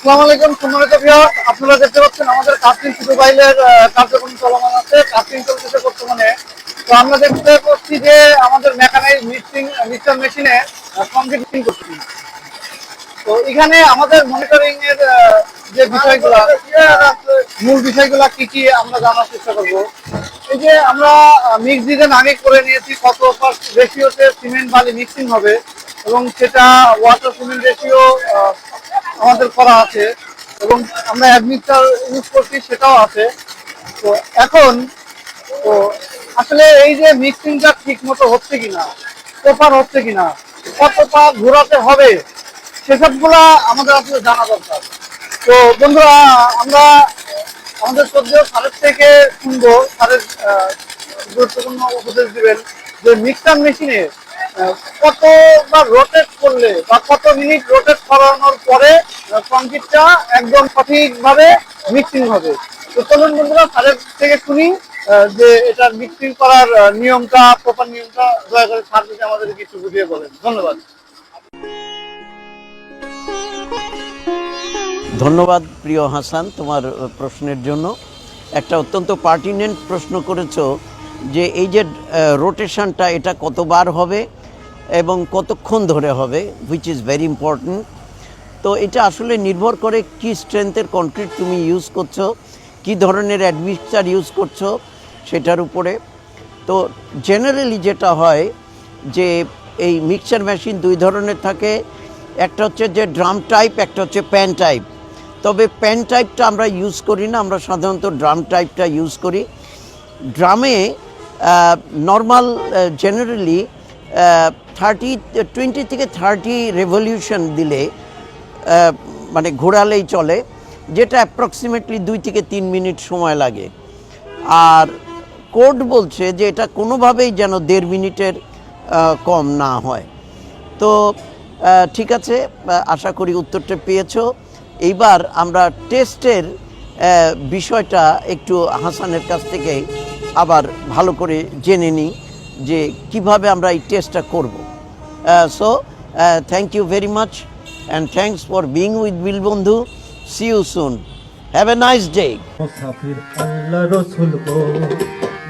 আসসালামু আলাইকুম সম্মানিত ভিউয়ার্স আপনারা দেখতে পাচ্ছেন আমাদের কাস্টিং সুপারভাইজার কার্যক্রম চলমান আছে কাস্টিং চলতেছে বর্তমানে। তো আমরা দেখতে পাচ্ছি যে আমাদের মেকানাইজ মিক্সিং মিক্সার মেশিনে মিক্সিং করছি। তো এখানে আমাদের মনিটরিং এর যে বিষয়গুলো, মূল বিষয়গুলো কি কি আমরা জানার চেষ্টা করব। এই যে আমরা মিক্স ডিজাইন আগে করে নিয়েছি, কত রেশিওতে সিমেন্ট বালি মিক্সিং হবে, এবং সেটা ওয়াটার সিমেন্ট রেশিও আমাদের করা আছে এবং আমরা অ্যাডমিটার ইউজ করছি সেটাও আছে। তো এখন তো আসলে এই যে মিক্সিংটা ঠিক মতো হচ্ছে কিনা প্রপার হচ্ছে কিনা কত পা ঘোরাতে হবে সেসবগুলা আমাদের আসলে জানা দরকার। তো বন্ধুরা আমরা আমাদের শ্রদ্ধেয় স্যারের থেকে শুনব স্যারের আহ, গুরুত্বপূর্ণ উপদেশ দিবেন যে মিক্সার মেশিনে কত বা রোটেট করলে বা কত মিনিট রোটেট করানোর পরে কংক্রিটটা একদম সঠিকভাবে মিক্সিং হবে। তো চলুন বন্ধুরা স্যারের থেকে শুনি যে এটা মিক্সিং করার নিয়মটা প্রপার নিয়মটা, দয়া করে স্যার যদি আমাদের কিছু বুঝিয়ে বলেন। ধন্যবাদ। ধন্যবাদ প্রিয় হাসান তোমার প্রশ্নের জন্য। একটা অত্যন্ত পার্টিনেন্ট প্রশ্ন করেছ যে এই যে রোটেশনটা এটা কতবার হবে এবং কতক্ষণ ধরে হবে হুইচ ইজ ভেরি ইম্পর্ট্যান্ট তো এটা আসলে নির্ভর করে কি স্ট্রেংথের কনক্রিট তুমি ইউজ করছ, কি ধরনের অ্যাডমিক্সার ইউজ করছ সেটার উপরে। তো জেনারেলি যেটা হয় যে এই মিক্সচার মেশিন দুই ধরনের থাকে, একটা হচ্ছে যে ড্রাম টাইপ একটা হচ্ছে প্যান টাইপ তবে প্যান টাইপটা আমরা ইউজ করি না, আমরা সাধারণত ড্রাম টাইপটা ইউজ করি। ড্রামে নর্মাল জেনারেলি থার্টি টোয়েন্টি থেকে থার্টি রেভলিউশন দিলে মানে ঘোরালেই চলে, যেটা অ্যাপ্রক্সিমেটলি দুই থেকে তিন মিনিট সময় লাগে। আর কোড বলছে যে এটা কোনোভাবেই যেন দেড় মিনিটের কম না হয়। তো ঠিক আছে আশা করি উত্তরটা পেয়েছ। এইবার আমরা টেস্টের বিষয়টা একটু হাসানের কাছ থেকে আবার ভালো করে জেনে নিই যে কীভাবে আমরা এই টেস্টটা করব। So thank you very much and thanks for being with বিল বন্ধু see you soon have a nice day মুসাফির আল্লাহ রসুল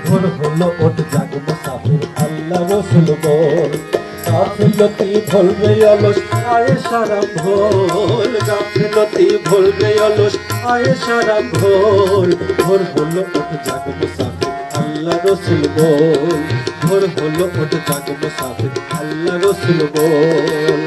ভোর হলো ওঠ জাগ মুসাফির আল্লাহ রসুল বল গাফিলতি ভুলবে অলস, আয়ে সারা ভোল গাফিলতি ভুলবে অলস, আয়ে সারা ভোল ভোর হলো ওঠ জাগ মুসাফির আল্লাহ রসুল বল ভোর হলো ওঠ জাগ মুসাফির আল্লাহ রসুল বল